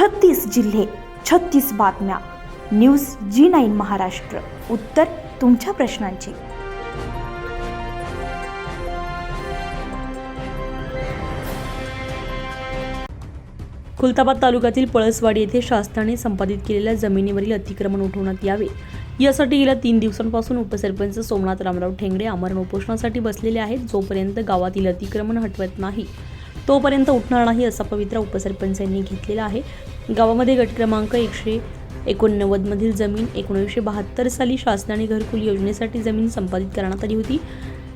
छत्तीस जिल्हे छत्तीस बातम्या. News G nine Maharashtra. उत्तर तुमच्या प्रश्नांची. खुलताबाद तालुक्यातील पळसवाडी येथे शासनाने संपादित केलेल्या जमिनीवरील अतिक्रमण उठवण्यात यावे. यासाठी गेल्या तीन दिवसांपासून उपसरपंच सोमनाथ रामराव ठेंगडे आमरण उपोषणासाठी बसलेले आहेत जोपर्यंत गावातील अतिक्रमण हटवत नाही. तोपर्यंत उठणार नाही असा पवित्रा उपसरपंचांनी घेतलेला आहे. गावामध्ये गट क्रमांक एकशे एकोणनव्वदमधील जमीन एकोणीसशे बहात्तर साली शासनाने घरकुल योजनेसाठी जमीन संपादित करण्यात आली होती.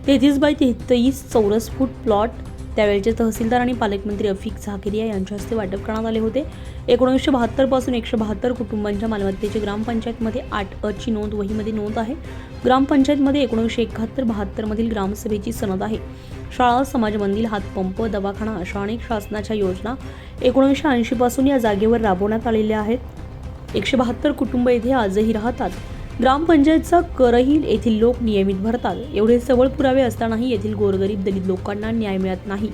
तेहतीस बाय तेहतीस चौरस फूट प्लॉट त्यावेळचे तहसीलदार आणि पालकमंत्री अफिक झाकिरिया यांच्या हस्ते वाटप करण्यात आले होते. एकोणीसशे बहात्तरपासून एकशे बहात्तर कुटुंबांच्या मालमत्तेची ग्रामपंचायतमध्ये आठ अची नोंद वहीमध्ये नोंद आहे. ग्रामपंचायतमध्ये एकोणीसशे एकाहत्तर बहात्तरमधील ग्रामसभेची सनद आहे. शाळा समाज मंदिर हातपंप दवाखाना अशा अनेक शासनाच्या योजना एकोणीसशे ऐंशीपासून या जागेवर राबवण्यात आलेल्या आहेत. एकशे बहात्तर कुटुंब येथे आजही राहतात. ग्रामपंचायतचा करही येथील लोक नियमित भरतात. एवढे सबळ पुरावे असतानाही येथील गोरगरीब दलित लोकांना न्याय मिळत नाही.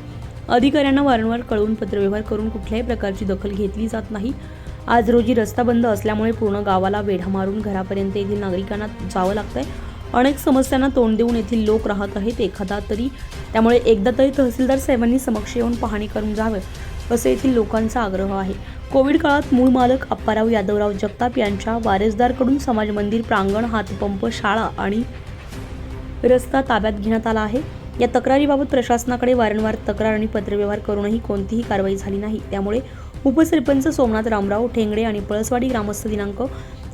अधिकाऱ्यांना वारंवार कळवून पत्रव्यवहार करून कुठल्याही प्रकारची दखल घेतली जात नाही. आज रोजी रस्ता बंद असल्यामुळे पूर्ण गावाला वेढा मारून घरापर्यंत येथील नागरिकांना जावं लागतंय. अनेक समस्यांना तोंड देऊन येथील लोक राहत आहेत एखादा तरी. त्यामुळे एकदा तरी तहसीलदार साहेबांनी समक्ष येऊन पाहणी करून जावे. असे येथील लोकांचा आग्रह आहे. कोविड काळात मूळ मालक अप्पाराव यादवराव जगताप यांच्या वारसदारकडून समाज मंदिर प्रांगण हातपंप शाळा आणि रस्ता ताब्यात घेण्यात आला आहे. या तक्रारीबाबत प्रशासनाकडे वारंवार तक्रार आणि पत्रव्यवहार करूनही कोणतीही कारवाई झाली नाही. त्यामुळे उपसरपंच सोमनाथ रामराव ठेंगडे आणि पळसवाडी ग्रामस्थ दिनांक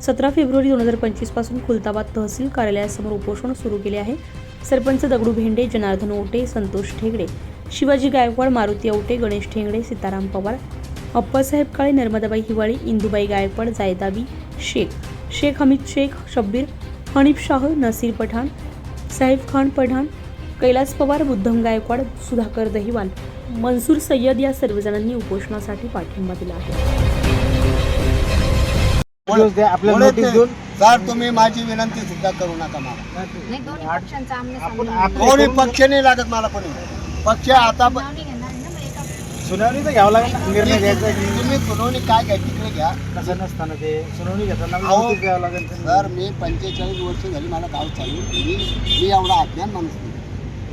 सतरा फेब्रुवारी दोन हजार पंचवीसपासून खुलताबाद तहसील कार्यालयासमोर उपोषण सुरू केले आहे. सरपंच दगडू भेंडे जनार्दन ओटे संतोष ठेगडे. शिवाजी गायकवाड मारुती औटे गणेश ठेंगडे सीताराम पवार अप्पासाहेब काळे नर्मदाबाई हिवाळी इंदुबाई गायकवाड जायदाबी शेख. शेख हमीद शेख शब्बीर हनीफ शाह नसीर पठाण साहेब खान पठाण कैलास पवार बुद्धम गायकवाड सुधाकर दहिवाल. मनसूर सय्यद या सर्वजणांनी उपोषणासाठी पाठिंबा दिला आहे. सर तुम्ही माझी विनंती सुद्धा करू नका मला. दोन्ही पक्ष नाही लागत मला कोणी. पक्ष आता सुनावणी तर घ्यावं लागेल ना. निर्णय घ्यायचा की तुम्ही सुनावणी काय घ्या तिकडे घ्या कसं नसताना ते सुनावणी घेताना अहो, नोटीस द्यावं लागेल सर मी पंचेचाळीस वर्ष झाली मला गाव चालू मी मी एवढा अज्ञान माणूस नाही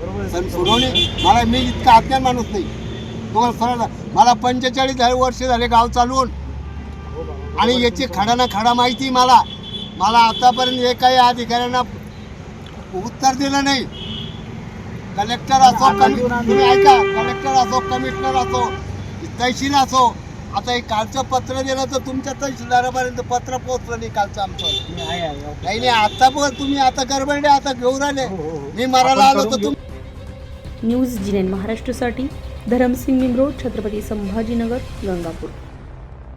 बरोबर आहे. सर सुनावणी मला मी इतका अज्ञान माणूस नाही तुम्हाला सरळ मला पंचेचाळीस झाले वर्ष झाले गाव चालवून हो बाबा. आणि याची खडा ना खडा माहिती मला मला आतापर्यंत हे काही अधिकाऱ्यांना उत्तर दिलं नाही कलेक्टर असो कमी तुम्ही ऐका कलेक्टर असो कमिशनर असो तहसील असो आता हे कालचं पत्र दिलं तर तुमच्या तहसीलदारापर्यंत पत्र पोहोचलं नाही कालचं आमचं. नाही नाही आता पण तुम्ही आता गडबडले आता घेऊन राहिले हो, हो, हो. मी आपण आलो तर. तुम्ही न्यूज जिनेन महाराष्ट्रासाठी धरमसिंग मिमरो छत्रपती संभाजीनगर गंगापूर